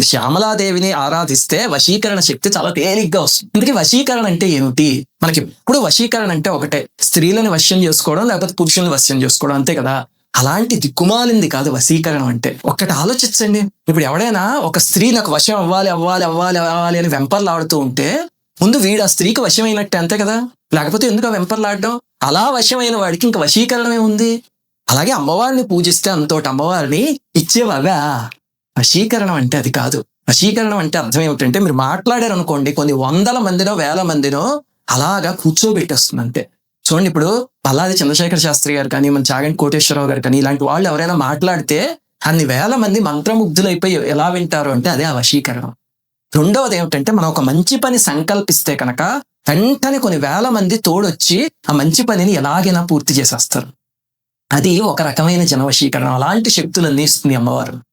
శ్యామలాదేవిని ఆరాధిస్తే వశీకరణ శక్తి చాలా తేలిగ్గా వస్తుంది. అందుకే వశీకరణ అంటే ఏమిటి? మనకి ఎప్పుడు వశీకరణ అంటే ఒకటే. స్త్రీలను వశ్యం చేసుకోవడం లేకపోతే పురుషులను వశ్యం చేసుకోవడం అంతే కదా? అలాంటి దిక్కుమాలింది కాదు వశీకరణం అంటే. ఒక్కటి ఆలోచించండి. ఇప్పుడు ఎవడైనా ఒక స్త్రీ నాకు వశం అవ్వాలి అవ్వాలి అవ్వాలి అవ్వాలి అని వెంపర్లాడుతూ ఉంటే ముందు వీడు ఆ స్త్రీకి వశమైనట్టే అంతే కదా? లేకపోతే ఎందుకు ఆ వెంపర్లాడడం? అలా వశమైన వాడికి ఇంకా వశీకరణమే ఉంది. అలాగే అమ్మవారిని పూజిస్తే అంతోటి అమ్మవారిని ఇచ్చేవాగా వశీకరణం అంటే అది కాదు. వశీకరణం అంటే అర్థం ఏమిటంటే మీరు మాట్లాడారు అనుకోండి కొన్ని వందల మందినో వేల మందినో అలాగా కూర్చోబెట్టేస్తుంది అంతే. చూడండి ఇప్పుడు పల్లాది చంద్రశేఖర శాస్త్రి గారు కానీ మన చాగంటి కోటేశ్వరరావు గారు కానీ ఇలాంటి వాళ్ళు ఎవరైనా మాట్లాడితే అన్ని వేల మంది మంత్రముగ్ధులైపోయి ఎలా వింటారు అంటే అదే ఆ వశీకరణం. రెండవది ఏమిటంటే మనం ఒక మంచి పని సంకల్పిస్తే కనుక వెంటనే కొన్ని వేల మంది తోడొచ్చి ఆ మంచి పనిని ఎలాగైనా పూర్తి చేసేస్తారు. అది ఒక రకమైన జనవశీకరణం. అలాంటి శక్తులు అందిస్తుంది అమ్మవారు.